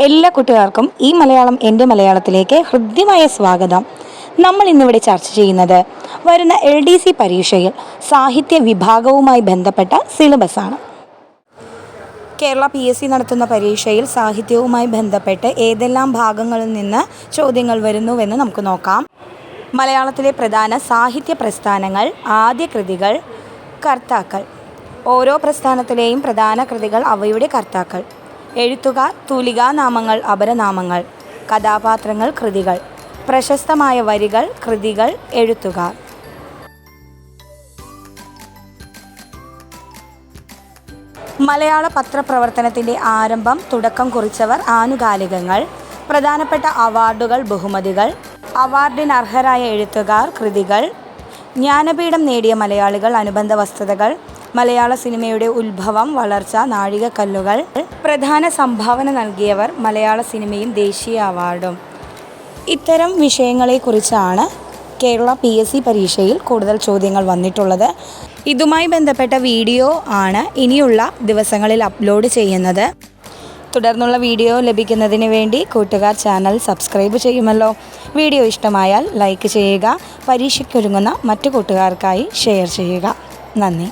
എല്ലാ കുട്ടികൾക്കും ഈ മലയാളം എന്റെ മലയാളത്തിലേക്ക് ഹൃദ്യമായ സ്വാഗതം. നമ്മൾ ഇന്നിവിടെ ചർച്ച ചെയ്യുന്നത് വരുന്ന എൽ ഡി സി പരീക്ഷയിൽ സാഹിത്യ വിഭാഗവുമായി ബന്ധപ്പെട്ട സിലബസാണ് കേരള പി എസ് സി നടത്തുന്ന പരീക്ഷയിൽ സാഹിത്യവുമായി ബന്ധപ്പെട്ട് ഏതെല്ലാം ഭാഗങ്ങളിൽ നിന്ന് ചോദ്യങ്ങൾ വരുന്നുവെന്ന് നമുക്ക് നോക്കാം. മലയാളത്തിലെ പ്രധാന സാഹിത്യ പ്രസ്ഥാനങ്ങൾ ആദ്യ കൃതികൾ കർത്താക്കൾ. ഓരോ പ്രസ്ഥാനത്തിലെയും പ്രധാന കൃതികൾ അവയുടെ കർത്താക്കൾ. എഴുത്തുകാർ തൂലികാനാമങ്ങൾ അപരനാമങ്ങൾ കഥാപാത്രങ്ങൾ കൃതികൾ പ്രശസ്തമായ വരികൾ കൃതികൾ എഴുത്തുകാർ മലയാള പത്രപ്രവർത്തനത്തിന്റെ ആരംഭം തുടക്കം കുറിച്ചവർ ആനുകാലികങ്ങൾ പ്രധാനപ്പെട്ട അവാർഡുകൾ ബഹുമതികൾ അവാർഡിന് അർഹരായ എഴുത്തുകാർ കൃതികൾ ജ്ഞാനപീഠം നേടിയ മലയാളികൾ അനുബന്ധ വസ്തുതകൾ മലയാള സിനിമയുടെ ഉത്ഭവം വളർച്ച നാഴികക്കല്ലുകൾ. പ്രധാന സംഭാവന നൽകിയവർ മലയാള സിനിമയും ദേശീയ അവാർഡും. ഇത്തരം വിഷയങ്ങളെക്കുറിച്ചാണ് കേരള പി എസ് സി പരീക്ഷയിൽ കൂടുതൽ ചോദ്യങ്ങൾ വന്നിട്ടുള്ളത്. ഇതുമായി ബന്ധപ്പെട്ട വീഡിയോ ആണ് ഇനിയുള്ള ദിവസങ്ങളിൽ അപ്ലോഡ് ചെയ്യുന്നത്. തുടർന്നുള്ള വീഡിയോ ലഭിക്കുന്നതിന് വേണ്ടി കൂട്ടുകാർ ചാനൽ സബ്സ്ക്രൈബ് ചെയ്യുമല്ലോ. വീഡിയോ ഇഷ്ടമായാൽ ലൈക്ക് ചെയ്യുക പരീക്ഷയ്ക്കൊരുങ്ങുന്ന മറ്റു കൂട്ടുകാർക്കായി ഷെയർ ചെയ്യുക. നന്ദി.